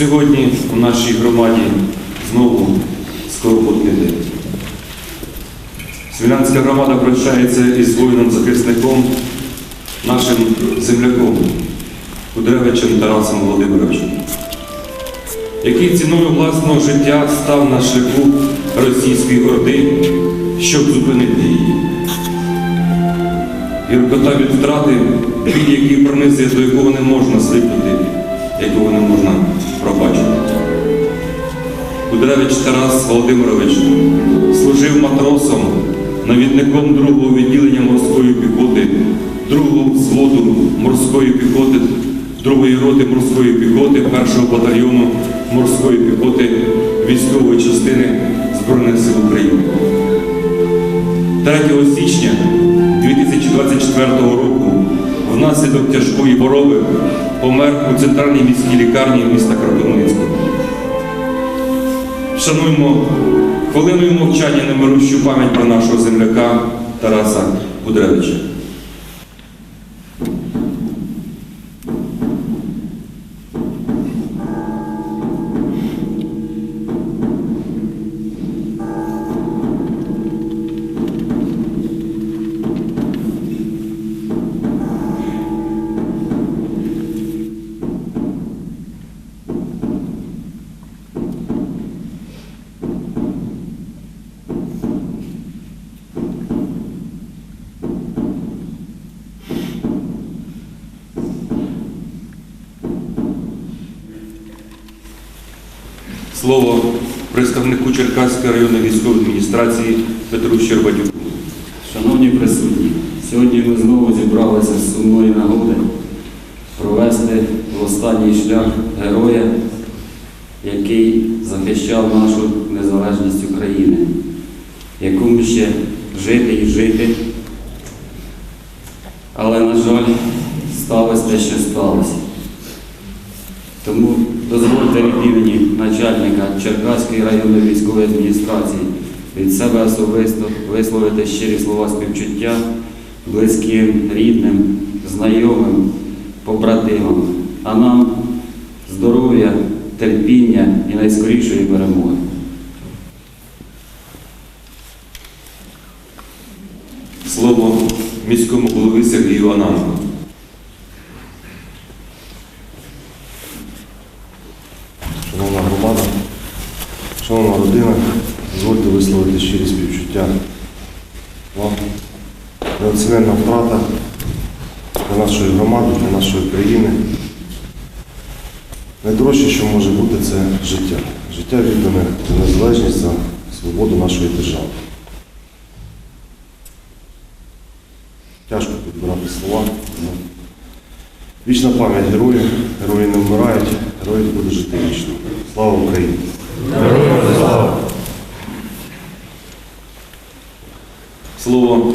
Сьогодні у нашій громаді знову скорботний день. Смілянська громада прощається із воїном-захисником, нашим земляком, Кудревичем Тарасом Володимировичем, який ціною власного життя став на шляху російської орди, щоб зупинити її. Гіркота від втрати, біль, який пронизує, до якого не можна звикнути, якого не можна пробачити. Кудревич Тарас Володимирович служив матросом, навідником другого відділення морської піхоти, другого взводу морської піхоти, другої роти морської піхоти, першого батальйону морської піхоти військової частини Збройних сил України. 3 січня 2024 року внаслідок тяжкої хвороби помер у центральній міській лікарні міста Кропивницького. Шануємо хвилиною мовчання немирущу пам'ять про нашого земляка Тараса Кудревича. Слово представнику Черкаської районної військової адміністрації Петру Щербатюку. Шановні присутні, сьогодні ми знову зібралися з сумної нагоди провести в останній шлях героя, який захищав нашу незалежність України, якому ще жити і жити. Але, на жаль, сталося те, що сталося. Тому дозвольте від імені начальника Черкаської районної військової адміністрації від себе особисто висловити щирі слова співчуття близьким, рідним, знайомим, побратимам, а нам здоров'я, терпіння і найскорішої перемоги. Слово міському голові Сергію Ананку. Шановна громада, шановна родина, дозвольте висловити щирі співчуття вам. Неоціненна втрата для нашої громади, для нашої країни. Найдорожче, що може бути, це життя. Життя віддане за незалежність, за свободу нашої держави. Тяжко підбирати слова. Вічна пам'ять героїв, герої не вмирають, герої будуть жити вічно. Слава Україні! Слово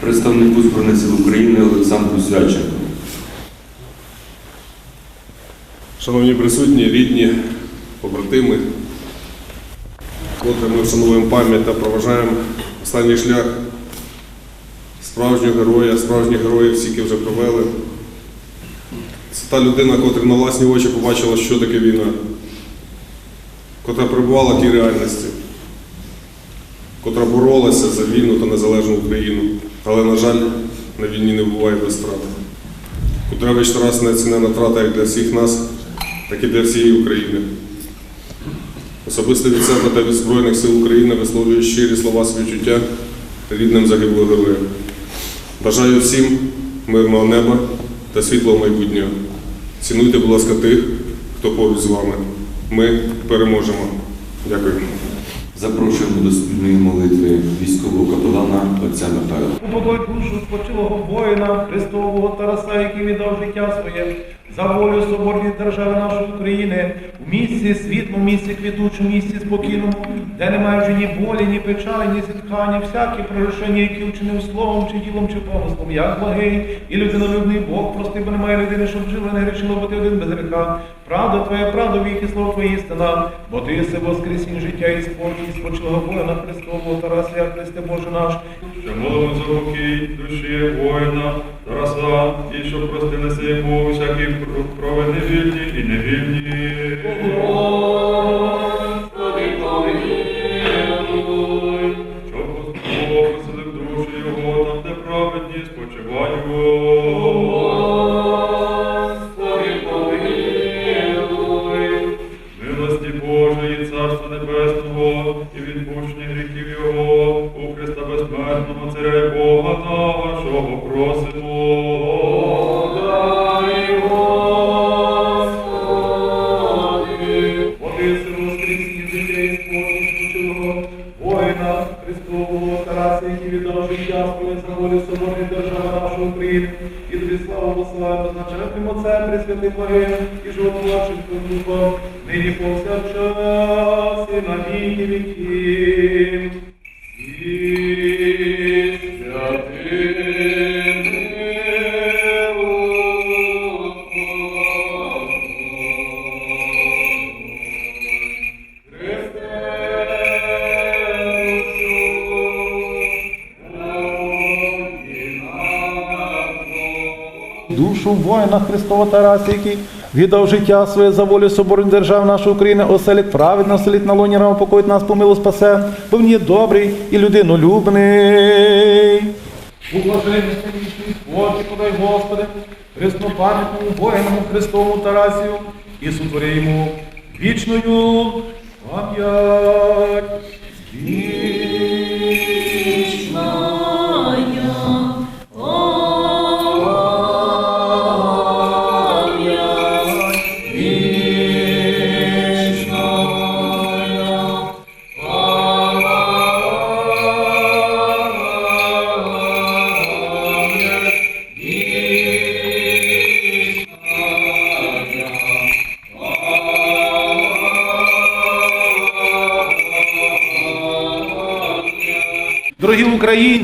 представнику Збройних сил України Олександру Свяченку. Шановні присутні, рідні, побратими, котре ми вшановуємо пам'ять та проважаємо останній шлях справжнього героя, справжніх героїв, всі, які вже провели. Це та людина, котра на власні очі побачила, що таке війна, котра перебувала в тій реальності, котра боролася за вільну та незалежну Україну. Але, на жаль, на війні не буває без втрат. Кудревич Тарас неоцінена втрата як для всіх нас, так і для всієї України. Особисто від себе та від Збройних сил України висловлюю щирі слова співчуття рідним загиблих героям. Бажаю всім мирного неба та світлого майбутнього. Цінуйте, будь ласка, тих, хто поруч з вами. Ми переможемо. Дякую. Запрошуємо до спільної молитви військового капелана отця Михайла. Упокой душу спочилого воїна Христового Тараса, який віддав життя своє за волю соборної держави нашої України, в місці світлому, місці квітучому, місці спокійному, де немає вже ні болі, ні печалі, ні зітхання, всякі прорушення, які вчинив словом, чи ділом, чи помислом, як благий і людинолюбний Бог, прости, бо немає людини, щоб жила, не грішила бути один без гріха. Правда Твоя, правда віки, слово Твоє істина, бо Ти єси воскресінь життя і спокій, спочилого воїна Христового, Тараса, Христе Боже наш, Що молимо за руки, душі воїна Тараса, і щоб простилися йому всякі провини вільні і невільні. Христового, які віддав життя за волю соборної держави нашої України, і тобі славу посилаємо назначеним це Пресвятим Благим і животворчим Духом, нині повсякчас і на віки віків. Душу воїна Христова Тараса, який віддав життя своє за волю соборної держави нашої України, оселить праведно, оселить на лоні рама, покоїть нас, помилу спасе, бо він є добрий і людинолюбний. У блаженності вічний спокій подай, Господи, Христопам'ятному воїному Христовому Тарасію і сотвори йому вічною пам'ять.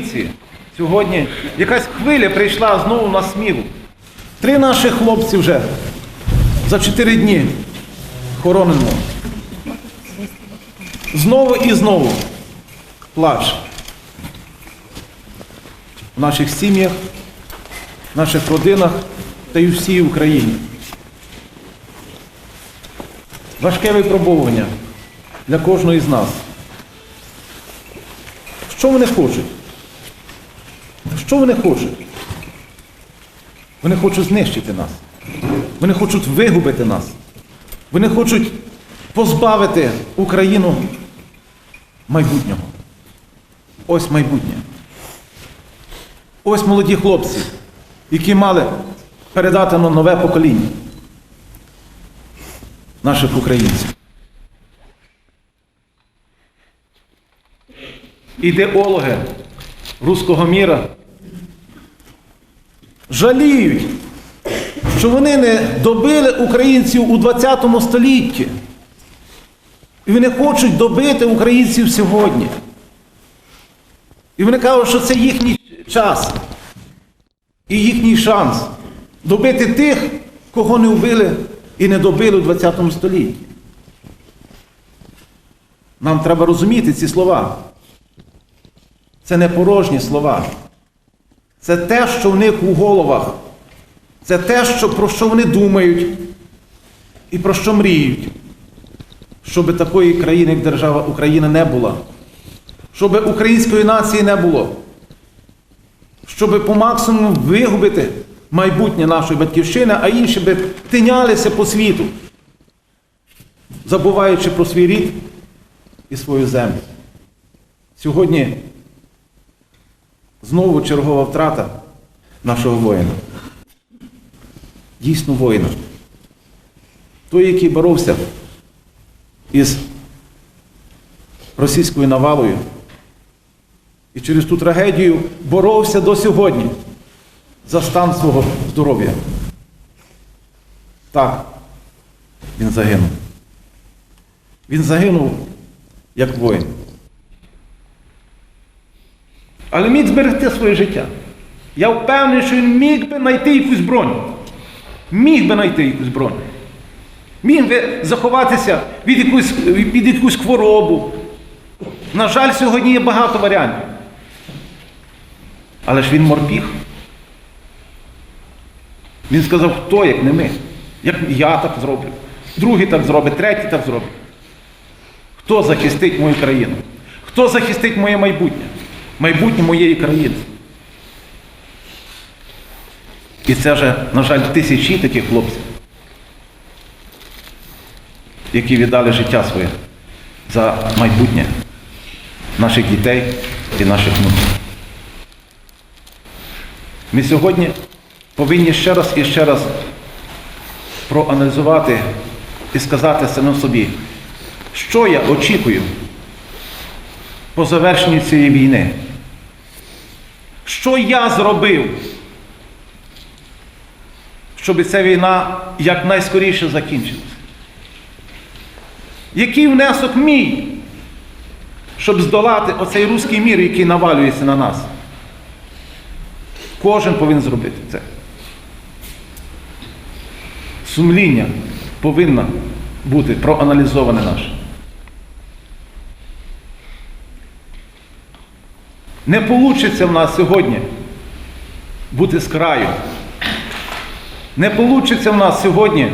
Українці, сьогодні якась хвиля прийшла знову на смілу. Три наші хлопці вже за чотири дні хоронено. Знову і знову плач в наших сім'ях, в наших родинах та й у всій Україні. Важке випробовування для кожного із нас. Що вони хочуть? Що вони хочуть? Вони хочуть знищити нас. Вони хочуть вигубити нас. Вони хочуть позбавити Україну майбутнього. Ось майбутнє. Ось молоді хлопці, які мали передати нам нове покоління наших українців. ідеологи руського міра жаліють, що вони не добили українців у 20 столітті. І вони хочуть добити українців сьогодні. І вони кажуть, що це їхній час і їхній шанс добити тих, кого не вбили і не добили у 20 столітті. Нам треба розуміти ці слова. Це не порожні слова. Це те, що в них у головах. Це те, що, про що вони думають і про що мріють. Щоб такої країни, як держава Україна, не була. Щоб української нації не було. Щоб по максимуму вигубити майбутнє нашої батьківщини, а інші би тинялися по світу, забуваючи про свій рід і свою землю. Сьогодні Знову чергова втрата нашого воїна. Дійсно воїна. Той, який боровся із російською навалою і через ту трагедію боровся до сьогодні за стан свого здоров'я. Так, він загинув. Він загинув як воїн. Але міг зберегти своє життя. Я впевнений, що він міг би знайти якусь броню. Міг би знайти якусь броню. Міг би заховатися від якусь, під якусь хворобу. На жаль, сьогодні є багато варіантів. Але ж він морпіг. Він сказав, хто як не ми. Як я так зроблю. Другий так зробить, третій так зробить. Хто захистить мою країну? Хто захистить моє майбутнє? Майбутнє моєї країни. І це вже, на жаль, тисячі таких хлопців, які віддали життя своє за майбутнє наших дітей і наших внуків. Ми сьогодні повинні ще раз і ще раз проаналізувати і сказати самим собі, що я очікую по завершенню цієї війни. Що я зробив, щоб ця війна якнайскоріше закінчилася? Який внесок мій, щоб здолати оцей руський мір, який навалюється на нас? Кожен повинен зробити це. Сумління повинно бути проаналізоване наше. Не вийде в нас сьогодні бути з краю. Не вийде в нас сьогодні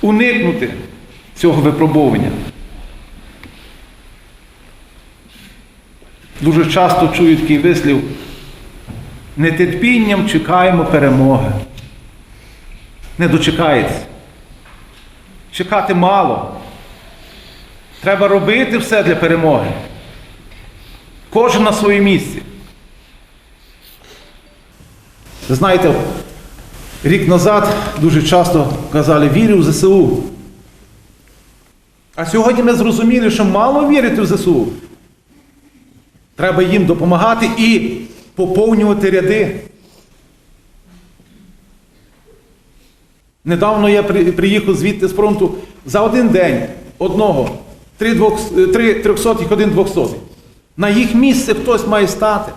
уникнути цього випробовування. Дуже часто чую такий вислів, нетерпінням чекаємо перемоги. Не дочекається. Чекати мало. Треба робити все для перемоги. Кожен на своєму місці. Знаєте, рік назад дуже часто казали, вірю в ЗСУ. А сьогодні ми зрозуміли, що мало вірити в ЗСУ. Треба їм допомагати і поповнювати ряди. Недавно я приїхав звідти з фронту за один день одного, три, трьохсотих, один двохсотих. На їх місце хтось має стати.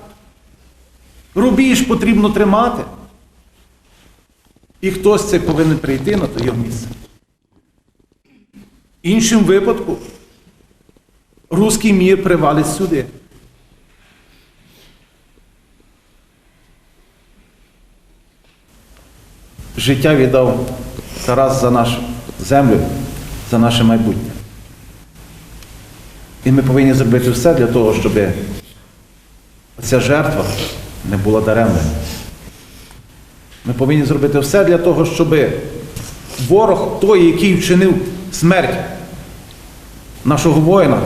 Рубіж потрібно тримати. І хтось це повинен прийти на твоє місце. Іншим випадку руський мір привалить сюди. Життя віддав Тарас за нашу землю, за наше майбутнє. І ми повинні зробити все для того, щоб ця жертва не була даремною. Ми повинні зробити все для того, щоб ворог той, який вчинив смерть нашого воїна,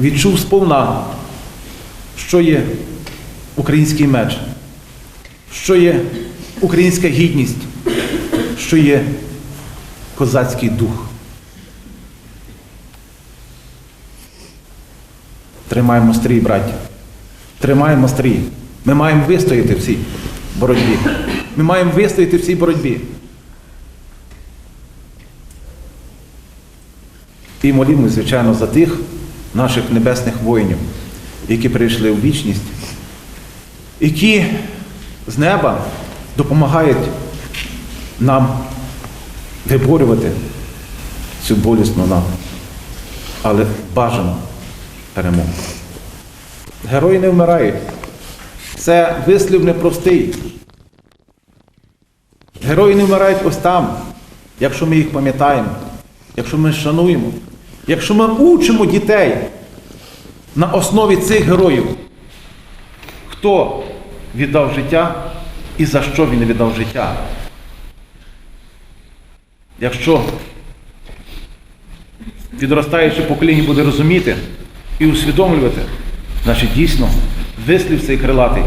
відчув сповна, що є український меч, що є українська гідність, що є козацький дух. Тримаємо стрій, браття. Тримаємо стрій. Ми маємо вистояти в цій боротьбі. Ми маємо вистояти в цій боротьбі. І молімось, звичайно, за тих наших небесних воїнів, які прийшли у вічність, які з неба допомагають нам виборювати цю болісну нам, але бажану перемогу. Герої не вмирають. Це вислів непростий. Герої не вмирають ось там, якщо ми їх пам'ятаємо, якщо ми шануємо, якщо ми учимо дітей на основі цих героїв, хто віддав життя і за що він віддав життя. Якщо підростаюче покоління буде розуміти і усвідомлювати, значить дійсно вислів цей крилатий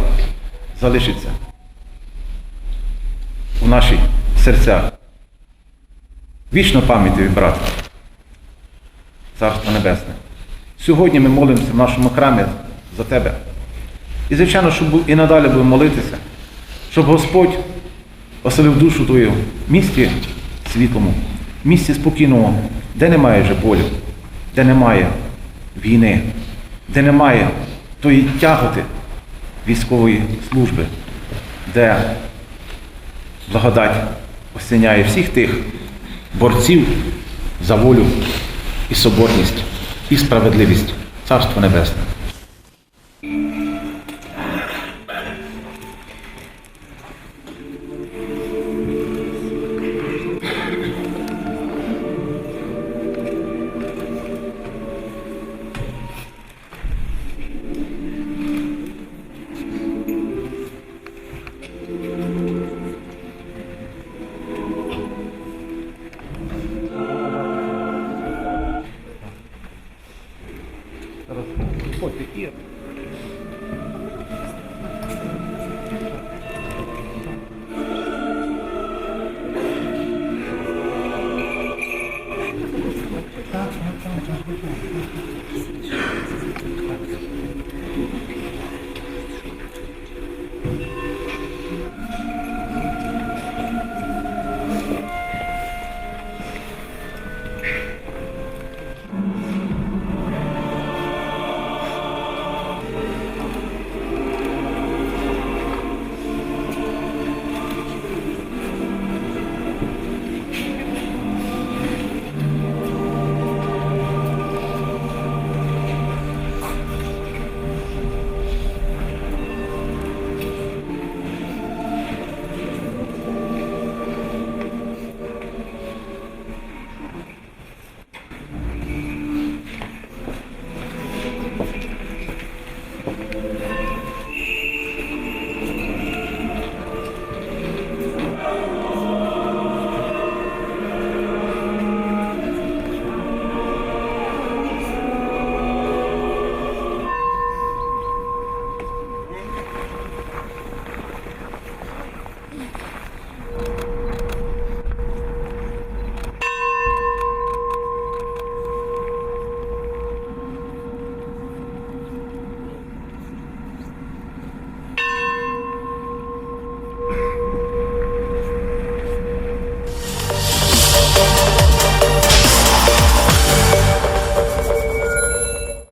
залишиться у наших серцях. Вічно пам'ятаю, брат, Царство Небесне. Сьогодні ми молимося в нашому храмі за тебе. І, звичайно, щоб і надалі будемо молитися, щоб Господь оселив душу твою в місті світлому, в місті спокійному, де немає вже болю, де немає війни, де немає тої тяготи військової служби, де благодать осіняє всіх тих, борців за волю і соборність, і справедливість. Царство Небесне.